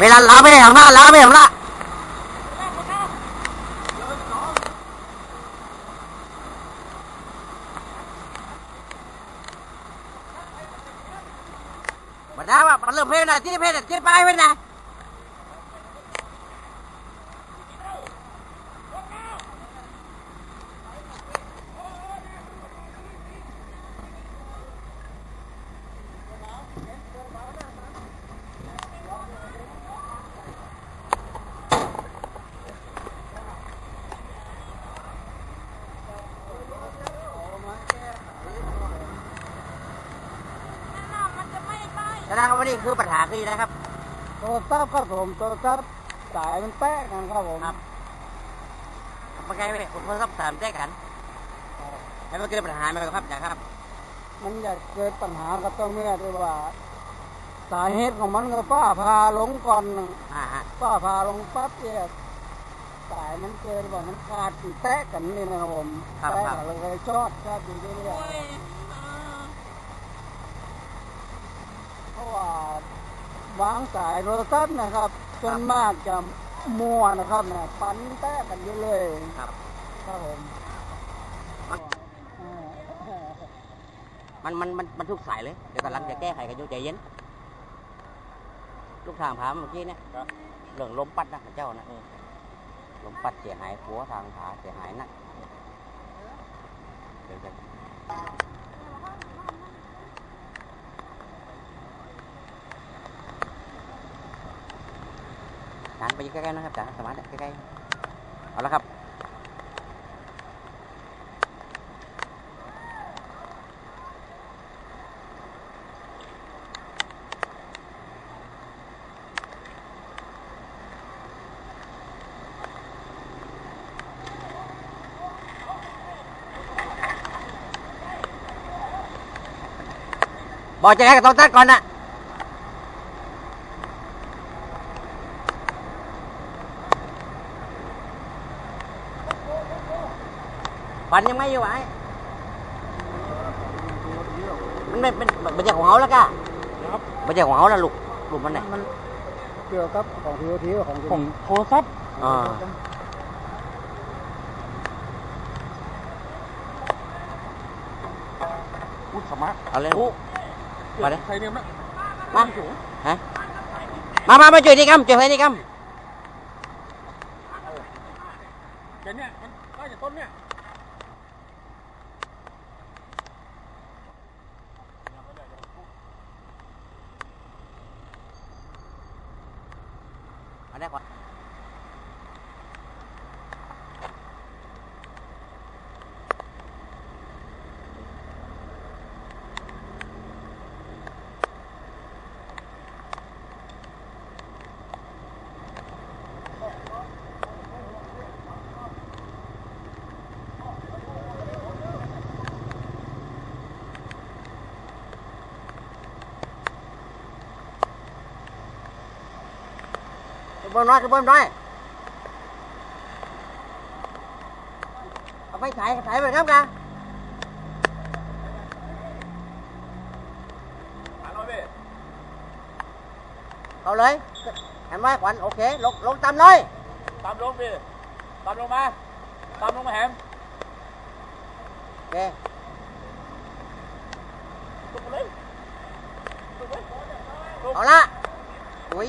เวลาล้าไม่ได้ของหน้าล้าไม่ได้ของหน้าบัดน้าว่ามันเริ่มเพลนนะที่เพลนที่ไปเพลนนะ แสดงว่านี่คือปัญหาคือนะครับโทรศัพท์ครับผมโทรศัพท์สายมันแตกกันครับผมครับมันไงไม่ผมก็ถามแจ้กันแล้วมันเกิดปัญหาไหมครับอย่างครับ มันอยากเกิดปัญหากับตัวเมียที่ว่า สาเหตุของมันก็ป้าพาลงก่อนอ่าฮะป้าพาลงปั๊บเนี่ยสายมันเกิดว่ามันขาดแตกกันนี่นะครับผมแตกกันเลยชอดชอดอยู่เรื่อยๆเพราะ ว่าวางสายโทรศัพท์นะครับจนมากจะมั่วนะครับเนี่ยปันแตกกันอยู่เลยครับ ครับผมมันมันมันมันทุกสายเลย เดี๋ยวกำลังจะแก้ไขกันอยู่ใจเย็นลูกทางผาเมื่อกี้เนี่ยเรื่องลมปัดนะเจ้านะเออลมปัดเสียหายหัวทางผาเสียหายหนักเดี๋ยวจะ จานไปใกล้ๆนะครับจานสมาร์ทใกล้ๆเอาละครับบอกจะให้กับต้องตัดก่อนนะ ปันยังไม่อยู่ไหวมันไม่เป็นมันจะของเขาแล้วก้าครับมันจะของเขาแล้วลูกลูกมันไหนมันเกี่ยวกับของทีโอทีของของโทรศัพท์อ่าพูดสมาร์ทเอาเลยมาเลยใครเนี่ยนะมาฮะมามามาช่วยนี่กัมช่วยนี่กัมแกเนี่ยมันได้จากต้นเนี่ย Agua. เอาได้ก่อนขึ้นบนน้อยขึ้นบนน้อยเอาไปถ่ายถ่ายไปครับกันหาหน่อยพี่เอาเลยเห็นไหมขวัญโอเคลงลงตามเลยตามลงพี่ตามลงมาตามลงมาแหมโอเคตกไปเลยตกไปเอาละอุ้ย